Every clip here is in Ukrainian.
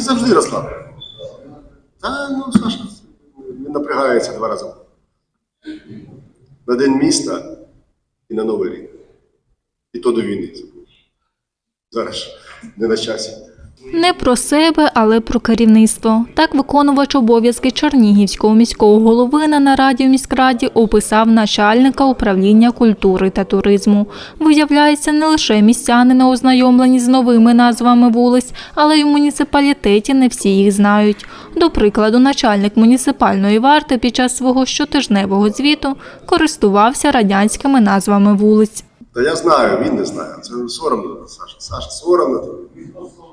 завжди розслаблений. Та ну Саша він напрягається два рази. На День міста і на Новий рік. І то до війни забув. Зараз не на часі. Не про себе, але про керівництво. Так виконувач обов'язки Чернігівського міського голови на нараді в міськраді описав начальника управління культури та туризму. Виявляється, не лише містяни не ознайомлені з новими назвами вулиць, але й у муніципалітеті не всі їх знають. До прикладу, начальник муніципальної варти під час свого щотижневого звіту користувався радянськими назвами вулиць. Та я знаю, він не знає. Це соромно, Саша. Саша, соромно тобі. Та ну, взагалі,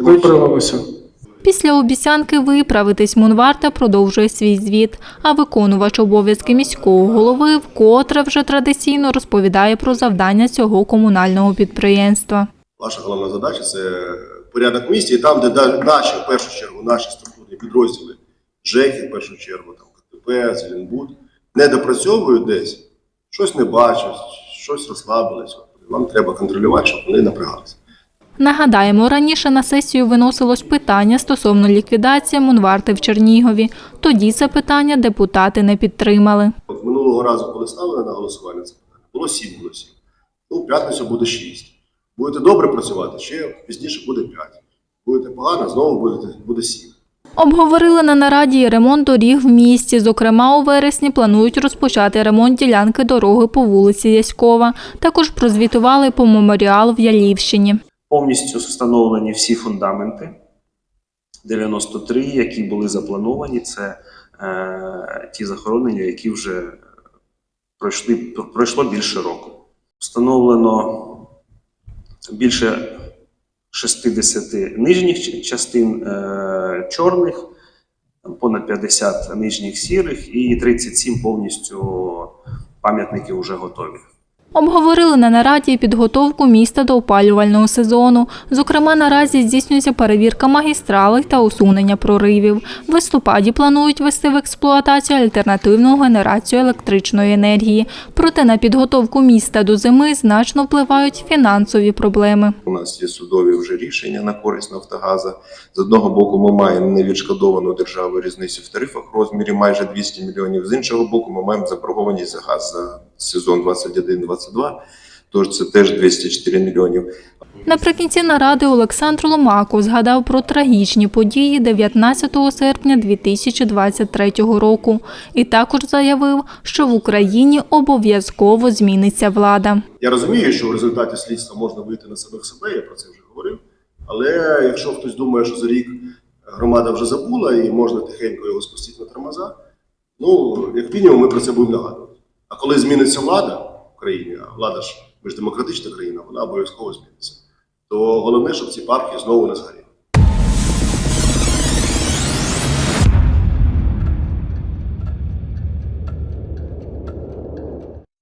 Виправилося. Після обіцянки виправитись Мунварта продовжує свій звіт, а виконувач обов'язки міського голови вкотре вже традиційно розповідає про завдання цього комунального підприємства. Ваша головна задача це порядок в місті, і там, де наші, в першу чергу, наші структурні підрозділи, ЖЕКи, в першу чергу, там, КТП, Зеленбуд, не допрацьовують десь, щось не бачать, щось розслабились. Вам треба контролювати, щоб вони напрягалися. Нагадаємо, раніше на сесію виносилось питання стосовно ліквідації Мунварти в Чернігові. Тоді це питання депутати не підтримали. Минулого разу, коли ставили на голосування це питання, було 7 голосів. Ну, в п'ятницю буде 6. Будете добре працювати, ще пізніше буде 5. Будете погано, знову будете, буде 7. Обговорили на нараді ремонт доріг в місті. Зокрема, у вересні планують розпочати ремонт ділянки дороги по вулиці Яськова. Також прозвітували по меморіалу в Ялівщині. Повністю встановлені всі фундаменти 93, які були заплановані. Це е, ті захоронення, які вже пройшли, пройшло більше року. Встановлено більше 60 нижніх частин е, чорних, понад 50 нижніх сірих і 37 повністю пам'ятники вже готові. Обговорили на нараді підготовку міста до опалювального сезону. Зокрема, наразі здійснюється перевірка магістралей та усунення проривів. В листопаді планують ввести в експлуатацію альтернативну генерацію електричної енергії. Проте на підготовку міста до зими значно впливають фінансові проблеми. У нас є судові вже рішення на користь Нафтогаза. З одного боку, ми маємо невідшкодовану державу різницю в тарифах в розмірі майже 200 мільйонів. З іншого боку, ми маємо заборгованість за газ сезон 21-22, тож це теж 204 мільйонів. Наприкінці наради Олександр Ломаков згадав про трагічні події 19 серпня 2023 року і також заявив, що в Україні обов'язково зміниться влада. Я розумію, що в результаті слідства можна вийти на самих себе, я про це вже говорив. Але якщо хтось думає, що за рік громада вже забула і можна тихенько його спустити на тормоза, ну, як мінімум, ми про це будемо нагадувати. А коли зміниться влада в країні, а влада ж ми ж демократична країна, вона обов'язково зміниться, то головне, щоб ці парки знову не згоріли.